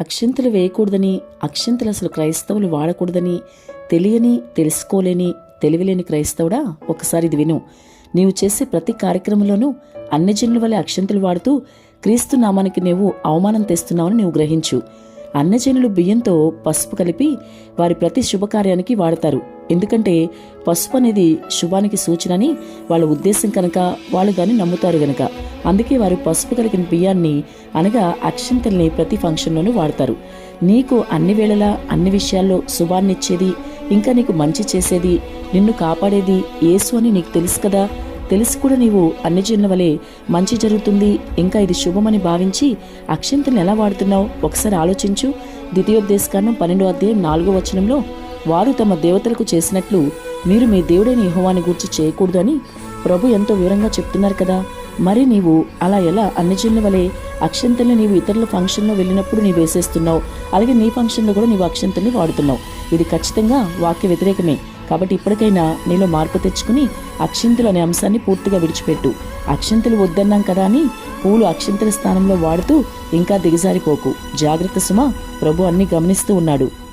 అక్షింతలు వేయకూడదని అక్షింతలు అసలు క్రైస్తవులు వాడకూడదని తెలియని తెలుసుకోలేని తెలివిలేని క్రైస్తవుడా? ఒకసారి ఇది విను. నీవు చేసే ప్రతి కార్యక్రమంలోనూ అన్ని జనుల వలె అక్షంతలు వాడుతూ క్రీస్తు నామానికి నీవు అవమానం తెస్తున్నావని నీవు గ్రహించు. అన్నజనులు బియ్యంతో పసుపు కలిపి వారి ప్రతి శుభకార్యానికి వాడతారు. ఎందుకంటే పసుపు అనేది శుభానికి సూచనని వాళ్ళ ఉద్దేశం కనుక వాళ్ళు దాన్ని నమ్ముతారు గనక. అందుకే వారు పసుపు కలిగిన బియ్యాన్ని అనగా అక్షంతల్ని ప్రతి ఫంక్షన్లోనూ వాడతారు. నీకు అన్ని వేళలా అన్ని విషయాల్లో శుభాన్నిచ్చేది ఇంకా నీకు మంచి చేసేది నిన్ను కాపాడేది ఏసు అని నీకు తెలుసు కదా తెలిసి కూడా నీవు అన్ని జనుల వలె మంచి జరుగుతుంది. ఇంకా ఇది శుభమని భావించి అక్షంతలను ఎలా వాడుతున్నావు ఒకసారి ఆలోచించు. ద్వితీయోపదేశకాండం పన్నెండో అధ్యాయం నాలుగో వచనంలో వారు తమ దేవతలకు చేసినట్లు మీరు మీ దేవుడైన యహోవాని గూర్చి చేయకూడదు అని ప్రభు ఎంతో వివరంగా చెప్తున్నారు కదా. మరి నీవు అలా ఎలా అన్ని జనుల వలె అక్షంతల్ని నీవు ఇతరుల ఫంక్షన్లో వెళ్ళినప్పుడు నీవు వేసేస్తున్నావు? అలాగే నీ ఫంక్షన్లో కూడా నీవు అక్షంతల్ని వాడుతున్నావు. ఇది ఖచ్చితంగా వాక్య వ్యతిరేకమే. కాబట్టి ఇప్పటికైనా నీలో మార్పు తెచ్చుకుని అక్షింతులు అనే అంశాన్ని పూర్తిగా విడిచిపెట్టు. అక్షింతలు వద్దన్నాం కదా అని పూలు అక్షింతల స్థానంలో వాడుతూ ఇంకా దిగజారిపోకు. జాగ్రత్త సుమ ప్రభు అన్ని గమనిస్తూ ఉన్నాడు.